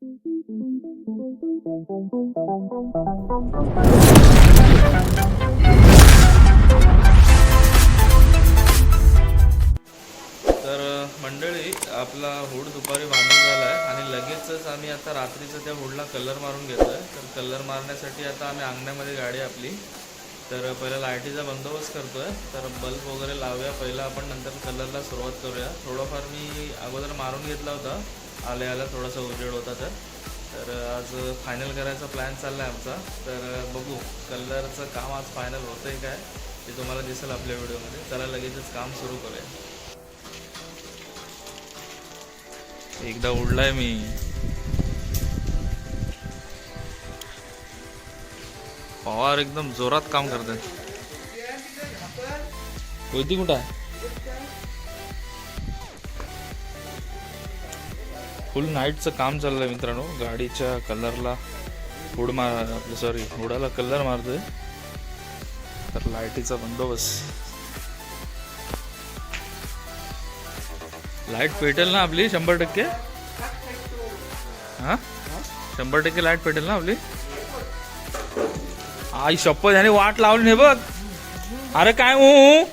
तर मंडळी आपला हुड दुपारी बांधून झाला आहे आणि लगेचच आम्ही आता रात्रीचं त्या हुडला कलर मारून घेतो आहे तर कलर मारण्यासाठी आता आम्ही अंगण्यामध्ये गाडी आपली. तर पहिला लाईटीचा बंदोबस्त करतो आहे तर बल्ब वगैरे लावूया. पहिला आपण नंतर कलरला सुरुवात करूया. थोडंफार मी अगोदर मारून घेतला होता. आल्या आल्या थोडासा उजेड होता तर. तर आज फायनल करायचा प्लॅन चालला आहे आमचा. तर बघू कलरचं काम आज फायनल होतं आहे काय ते तुम्हाला दिसेल आपल्या व्हिडिओमध्ये. चला लगेचच काम सुरू करूया. एकदा उडलाय मी. पवार एकदम जोरात काम करतात कोयती कुठं आहे? फुल नाईटचं काम चाललंय मित्रांनो. गाडीच्या कलरला हुड मार आपलं सॉरी हुडाला कलर मारतोय. तर लाईटीचा बंदोबस्त. लाइट पेटेल ना आपली शंभर टक्के? हा? शंभर टक्के लाइट पेटेल ना आपली? आई शपथ याने वाट लावली नाही बघ. अरे काय हू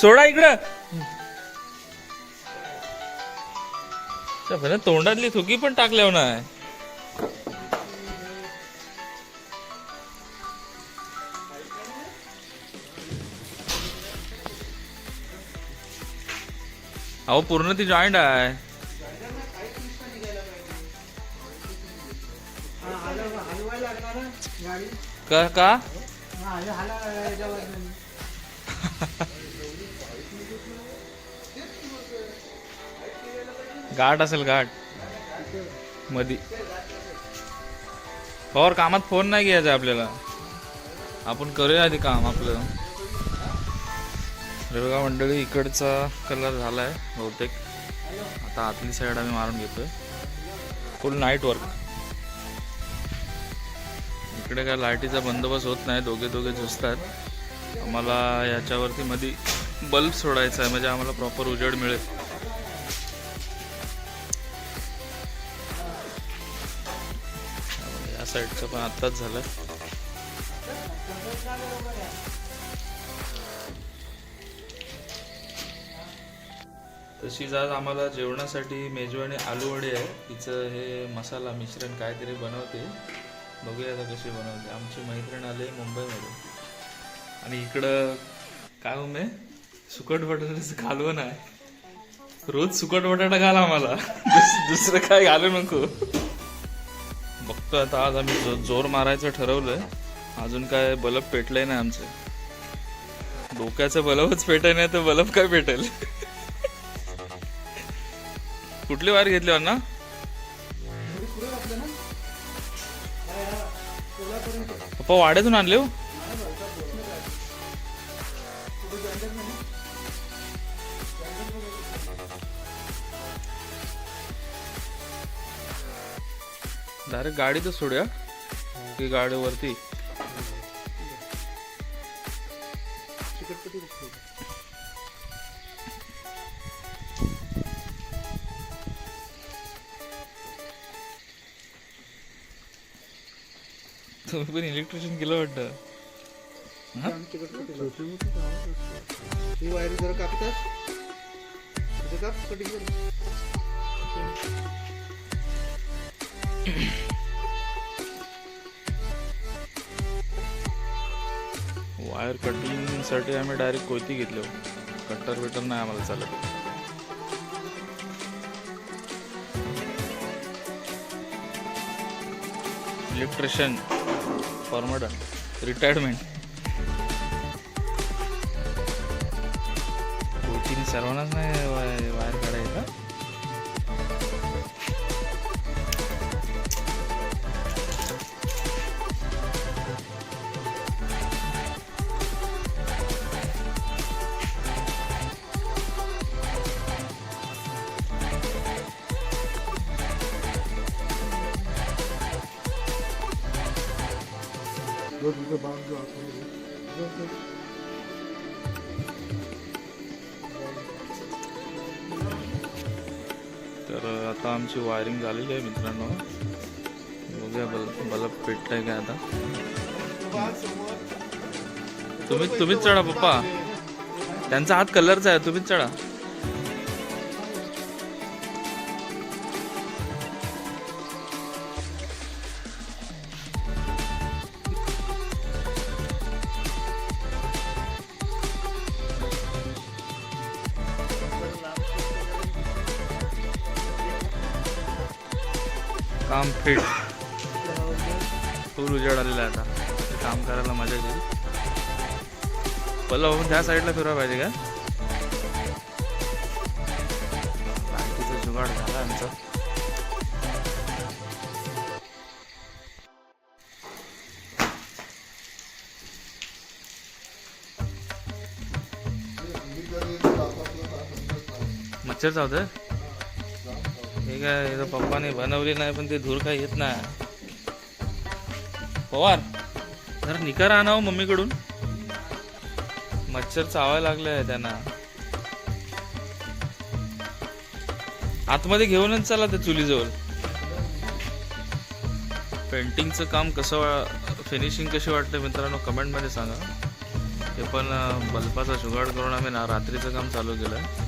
सोडा इकडं. त्या तोंडातली थुकी पण टाकल्या नाही. अहो पूर्ण ती जॉईंट आहे. का का? गाठ असेल गाठ. मधी. पवार कामात फोन नाही घ्यायचा आपल्याला. आपण करूया आधी काम आपलं. रेवगा मंडळी इकडचा कलर झालाय बहुतेक. आता आतली साईड आम्ही मारून घेतोय. फुल नाईट वर्क इकडे काय लाईटीचा बंदोबस्त होत नाही दोघे दोघे झुसतात. आम्हाला याच्यावरती मध्ये बल्ब सोडायचा आहे म्हणजे आम्हाला प्रॉपर उजेड मिळेल. साईडचं पण आत्ताच झालं. तशीच आज आम्हाला जेवणासाठी मेजवानी आलू वडी आहे. तिचं हे मसाला मिश्रण काहीतरी बनवते. बघूया आता कशी बनवते. आमची मैत्रीण आले मुंबईमध्ये. आणि इकडं काय उमे? सुकट बटाट्याचं कालवण आहे. रोज सुकट बटाटा घाल आम्हाला. दुसरं काय घालू नको. बघतो आता. आज आम्ही जो- जोर मारायचं ठरवलंय. अजून काय बल्ब पेटलंय नाही आमचं. डोक्याचं बल्बच पेटाय नाही तर बल्ब काय पेटेल? कुठली वायर घेतली अण्णा? पप्पा वाड्यातून आणले हो. डायरेक्ट गाडीतच सोडूया. की गाडीवरती तुम्ही पण इलेक्ट्रिशियन केलं वाटतं. हा? वायर जरा कापतात कटिंग वायर कटिंगसाठी आम्ही डायरेक्ट कोयती घेतली कट्टर बिटर नाही आम्हाला चालत. इलेक्ट्रिशियन फॉर्मड रिटायरमेंट कोयतीने सर्वांनाच नाही तर तर आता आमची वायरिंग झालेली आहे मित्रांनो. बघूया बल्ब बल्ब पेटत आहे काय आता. तुम्ही तुम्हीच चढा पप्पा. त्यांचा हात कलरचा आहे तुम्हीच चढा. काम फिट फुल उजेड आलेला आहे आता. काम करायला मजा येईल. पहिलं त्या साईडला फिरवा पाहिजे का? बाकीचा जुगाड झाला आमचा. मच्छर चावतोय? हे काय इथं पप्पाने बनवली नाही पण ते धूर काही येत नाही. पवार जरा निकार आणावं मम्मीकडून. मच्छर चावायला लागले आहे त्यांना. आतमध्ये घेऊनच चला त्या चुलीजवळ. पेंटिंगचं काम कसं फिनिशिंग कशी वाटते मित्रांनो कमेंटमध्ये सांगा. ते पण बल्पाचा बल्बाचा जुगाड करून आम्ही ना रात्रीचं काम चालू केलं.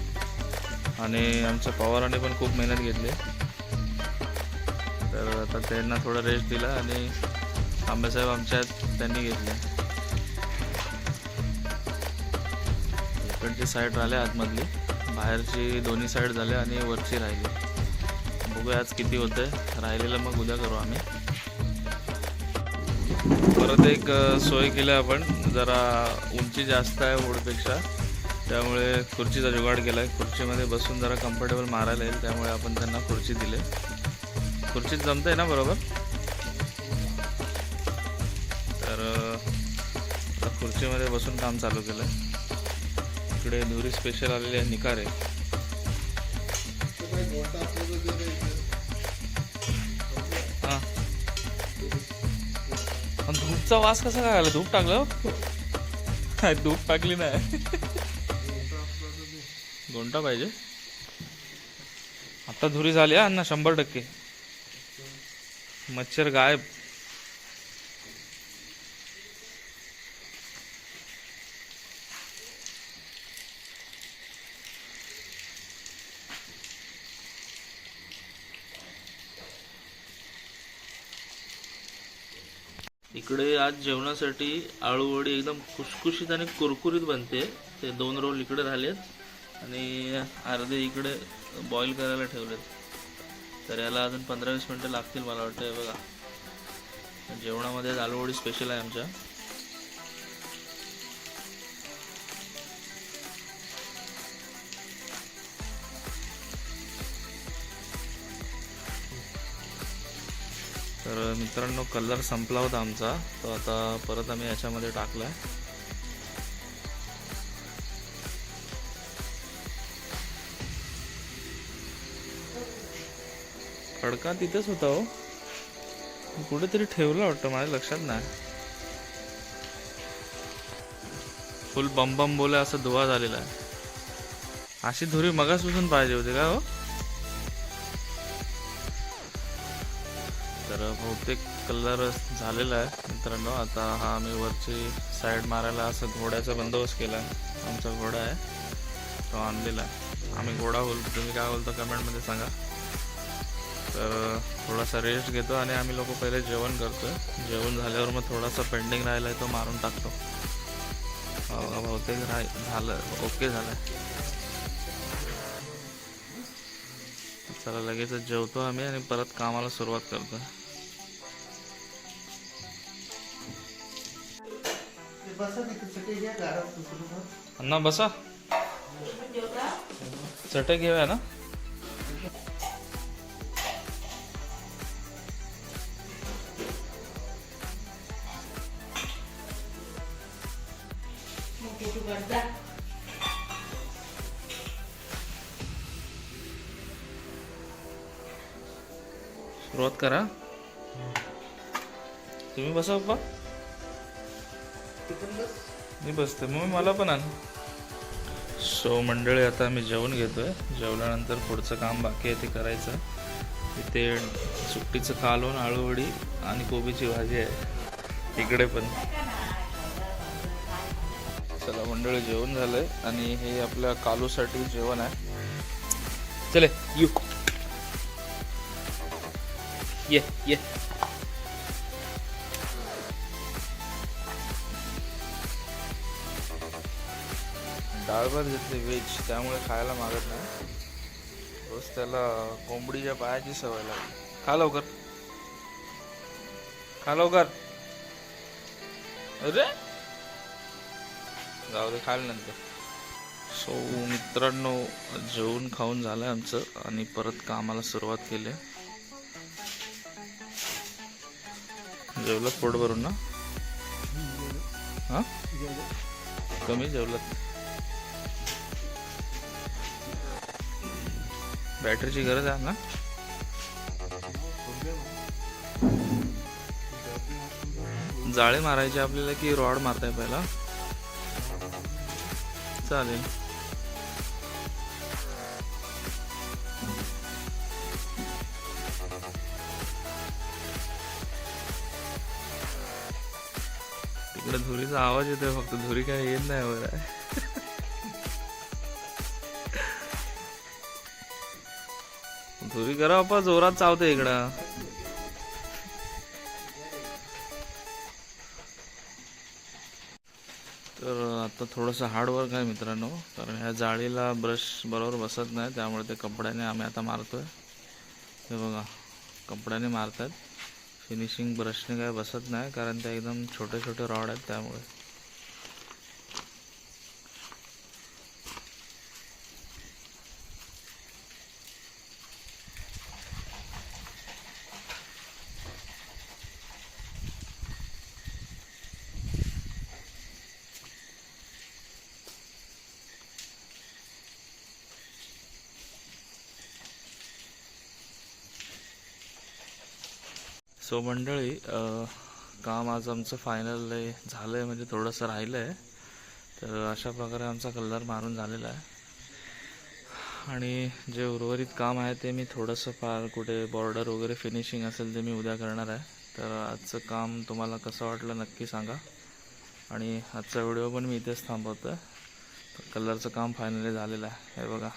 आणि आमच्या पवाराने पण खूप मेहनत घेतली. तर आता त्यांना थोडा रेस्ट दिला आणि आंबेसाहेब आमच्या त्यांनी घेतले. इकडची साईड राहिली आतमधली. बाहेरची दोन्ही साईड झाले आणि वरची राहिली. बघूया आज किती होतंय. राहिलेलं मग उद्या करू आम्ही. परत एक सोय केली आपण. जरा उंची जास्त आहे ओढपेक्षा त्यामुळे खुर्चीचा जुगाड केला आहे खुर्चीमध्ये बसून जरा कम्फर्टेबल मारायला येईल त्यामुळे आपण त्यांना खुर्ची दिली. खुर्चीत आहे ना बरोबर? तर खुर्चीमध्ये बसून काम चालू केलं आहे इकडे धुरी स्पेशल आलेली आहे निकारे. हां. पण धूपचा वास कसा काय आला? धूप टाकलं? धूप टाकली नाही. गोंटा पाहिजे. आता धुरी झाली अण्णा शंभर टक्के. मच्छर गायब. इकडे आज जेवणासाठी आळूवडी एकदम खुशखुशीत आणि कुरकुरीत बनते. ते दोन रोल इकडे राहिलेत. आणि अर्धे इकडे बॉईल करायला ठेवलेत. तर याला अजून पंधरा वीस मिनटं लागतील मला वाटतं हे बघा. जेवणामध्ये आलूवडी स्पेशल आहे आमच्या. तर मित्रांनो कलर संपला होता आमचा. तो आता परत आम्ही याच्यामध्ये टाकलाय. खडका तिथेच होता हो. कुठेतरी ठेवला वाटतं माझ्या लक्षात नाही. फुल बम बम बोले असं धुवा झालेला आहे. अशी धुरी मगासून पाहिजे होती का हो? तर बहुतेक कलर झालेला आहे. मित्रांनो आता हा आम्ही वरची साईड मारायला असं घोड्याचा बंदोबस्त केला. आहे आमचा घोडा आहे तो आणलेला आहे. आम्ही घोडा बोलतो. तुम्ही काय बोलतो कमेंटमध्ये सांगा. तर थोडासा रेस्ट घेतो आणि आम्ही लोक पहिले जेवण करतो जेवण झाल्यावर मग थोडासा पेंडिंग राहिला आहे तो मारून टाकतो. हो, बहुतेक राह झालं ओके झालं चला लगेचच जेवतो आम्ही आणि परत कामाला सुरुवात करतो अण्णा बसा चटई घेऊया ना? करा. तुम्ही बसा पप्पा. मी बसते. मग मला पण आण. सो मंडळी आता आम्ही जेवण घेतोय. जेवल्यानंतर पुढचं काम बाकी आहे ते करायचं. इथे सुट्टीचं कालवण आळूवडी आणि कोबीची भाजी आहे. इकडे पण. चला मंडळी जेवण झालंय. आणि हे आपल्या कालूसाठी जेवण आहे. चले यू ये ये डाळ भात घेतली व्हेज त्यामुळे खायला मागत नाही. रोज त्याला कोंबडीच्या पायाची सवय लागली. खा लवकर. खा लवकर. अरे! जाऊ दे खाल नंतर. सो मित्रांनो जेवण खाऊन झालं आमचं आणि परत कामाला सुरुवात केली जेवलात पोट भरून ना? हा? कमी जेवलात. बॅटरीची गरज आहे ना? जाळे मारायचे आपल्याला की रॉड मारताय पहिला? चालेल. धुरीचा आवाज येतोय फक्त धुरी काय येत नाही वगैरे हो धुरी करा बाप्पा जोरात चावते इकडं। तर आता थोडंसं हार्डवर्क आहे मित्रांनो कारण ह्या जाळीला ब्रश बरोबर बसत नाही त्यामुळे ते कपड्याने आम्ही आता मारतोय. हे बघा कपड्याने मारतात फिनिशिंग ब्रशने काय बसत नाही कारण ते एकदम छोटे छोटे रॉड आहेत त्यामुळे. सो मंडळी काम आज आमचं फायनल झालं आहे म्हणजे थोडंसं राहिलं आहे तर अशा प्रकारे आमचा कलर मारून झालेला आहे. आणि जे उर्वरित काम आहे ते मी थोडंसं फार कुठे बॉर्डर वगैरे फिनिशिंग असेल ते मी उद्या करणार आहे. तर आजचं काम तुम्हाला कसं वाटलं नक्की सांगा. आणि आजचा व्हिडिओ पण मी इथेच थांबवतो आहे कलरचं काम फायनली झालेलं आहे. हे बघा.